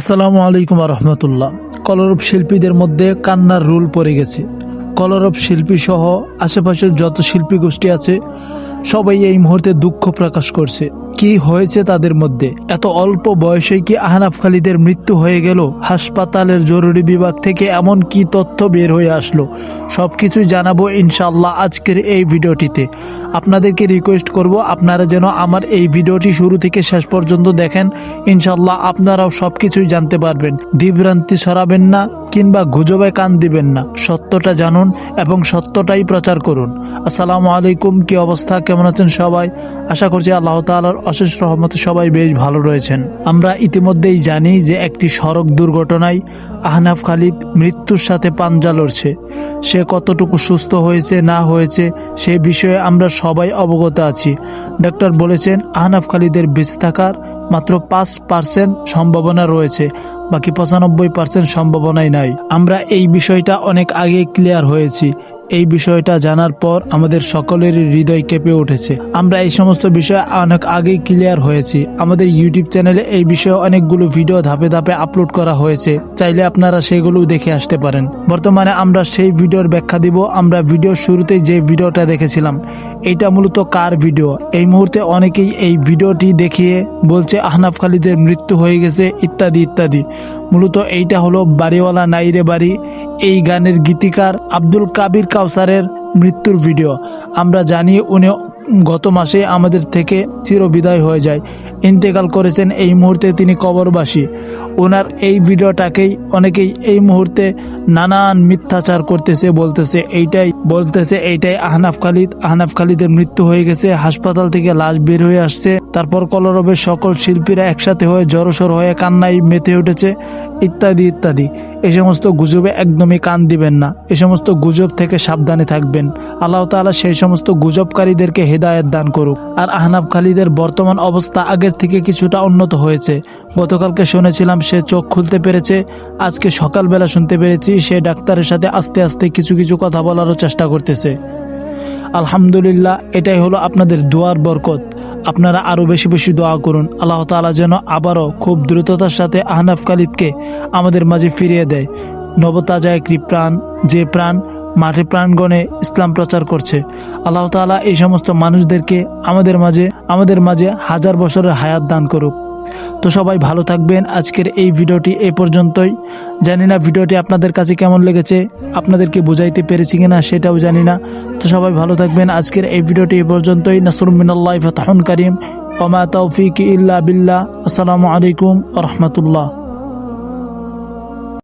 আসসালামু আলাইকুম রহমতুল্লাহ কলরব শিল্পীদের মধ্যে কান্নার রুল পড়ে গেছে। কলরব শিল্পী সহ আশেপাশের যত শিল্পী গোষ্ঠী আছে, সবাই এই মুহূর্তে দুঃখ প্রকাশ করছে। কি হয়েছে তাদের মধ্যে? এত অল্প বয়সে কি আহনাফ খালিদের মৃত্যু হয়ে গেল? হাসপাতালের জরুরি বিভাগ থেকে এমন কি তথ্য বের হয়ে আসলো? সব কিছুই জানাব ইনশাল্লাহ আজকের এই ভিডিওটিতে। আপনাদেরকে রিকোয়েস্ট করব, আপনারা যেন আমার এই ভিডিওটি শুরু থেকে শেষ পর্যন্ত দেখেন। ইনশাল্লাহ আপনারাও সব কিছুই জানতে পারবেন। বিভ্রান্তি সরাবেন না, কিংবা গুজবে কান দিবেন না। সত্যটা জানুন এবং সত্যটাই প্রচার করুন। আসসালামু আলাইকুম, কি অবস্থা? কেমন আছেন সবাই? আশা করছি আল্লাহ তাআলার অশেষ রহমতে সবাই বেশ ভালো রয়েছেন। আমরা ইতিমধ্যেই জানি যে একটি সড়ক দুর্ঘটনায় আহনাফ খালিদ মৃত্যুর সাথে পাঞ্জা লড়ছে। সে কতটুকু সুস্থ হয়েছে, না হয়েছে, সে বিষয়ে আমরা সবাই অবগত আছি। ডাক্তার বলেছেন, আহনাফ খালিদের বেঁচে থাকার মাত্র পাঁচ পার্সেন্ট সম্ভাবনা রয়েছে, বাকি পঁচানব্বই পার্সেন্ট সম্ভাবনাই নাই। আমরা এই বিষয়টা অনেক আগে ক্লিয়ার হয়েছি। এই বিষয়টা জানার পর আমাদের সকলের হৃদয় কেঁপে উঠেছে। আমরা এই সমস্ত বিষয় অনেক আগেই ক্লিয়ার হয়েছি। আমাদের ইউটিউব চ্যানেলে এই বিষয়ে অনেকগুলো ভিডিও ধাপে ধাপে আপলোড করা হয়েছে। চাইলে আপনারা সেগুলো দেখে আসতে পারেন। বর্তমানে আমরা সেই ভিডিওর ব্যাখ্যা দিব। আমরা ভিডিওর শুরুতেই যে ভিডিওটা দেখেছিলাম এইটা মূলত কার ভিডিও? এই মুহূর্তে অনেকেই এই ভিডিওটি দেখিয়ে বলছে, আহনাফ খালিদের মৃত্যু হয়ে গেছে, ইত্যাদি ইত্যাদি। মূলত এইটা হলো বাড়িওয়ালা নাইরে বাড়ি, এই গানের গীতিকার আব্দুল কাবির কাউসারের মৃত্যুর ভিডিও। আমরা জানি উনি গত মাসে আমাদের থেকে চিরবিদায় হয়ে যায়। ইন্তেকাল করেছেন এই মুহূর্তে তিনি কবরবাসী। ওনার এই ভিডিওটাকেই অনেকেই এই মুহূর্তে নানান মিথ্যাচার করতেছে, বলতেছে, এইটাই বলতেছে, এইটাই আহনাফ খালিদ। আহনাফ খালিদের মৃত্যু হয়ে গেছে, হাসপাতাল থেকে লাশ বের হয়ে আসছে। তারপর কলরবের সকল শিল্পীরা একসাথে হয়ে জড়সড় হয়ে কান্নায় মেতে উঠেছে। ইত্যাদি ইত্যাদি। এ সমস্ত গুজবে একদমই কান দিবেন না। এ সমস্ত গুজব থেকে সাবধানে থাকবেন। আল্লাহ তাআলা সেই সমস্ত গুজবকারীদেরকে হেদায়েত দান করুক। আর আহনাব খালিদের বর্তমান অবস্থা আগের থেকে কিছুটা উন্নত হয়েছে। গতকালকে শুনেছিলাম সে চোখ খুলতে পেরেছে, আজকে সকালবেলা শুনতে পেরেছি সে ডাক্তারের সাথে আস্তে আস্তে কিছু কিছু কথা বলারও চেষ্টা করতেছে। আলহামদুলিল্লাহ, এটাই হলো আপনাদের দোয়ার বরকত। আপনারা আরও বেশি বেশি দোয়া করুন। আল্লাহ তাআলা যেন আবারও খুব দ্রুততার সাথে আহনাফ খালিদকে আমাদের মাঝে ফিরিয়ে দেয়। নবতাজা একটি প্রাণ, যে প্রাণ মাঠে প্রাণগণে ইসলাম প্রচার করছে। আল্লাহ তাআলা এই সমস্ত মানুষদেরকে আমাদের মাঝে আমাদের মাঝে হাজার বছরের হায়াত দান করুক। তো সবাই ভালো থাকবেন। আজকের এই ভিডিওটি এই পর্যন্তই। জানি না ভিডিওটি আপনাদের কাছে কেমন লেগেছে, আপনাদেরকে বুঝাইতে পেরেছি কিনা সেটাও জানি না। তো সবাই ভালো থাকবেন। আজকের এই ভিডিওটি এই পর্যন্তই। নাসরুম মিনাল্লাহ ফাতাহুন করিম। ওমা তৌফিক ইল্লা বিল্লাহ। আসসালামু আলাইকুম রহমতুল্লাহ।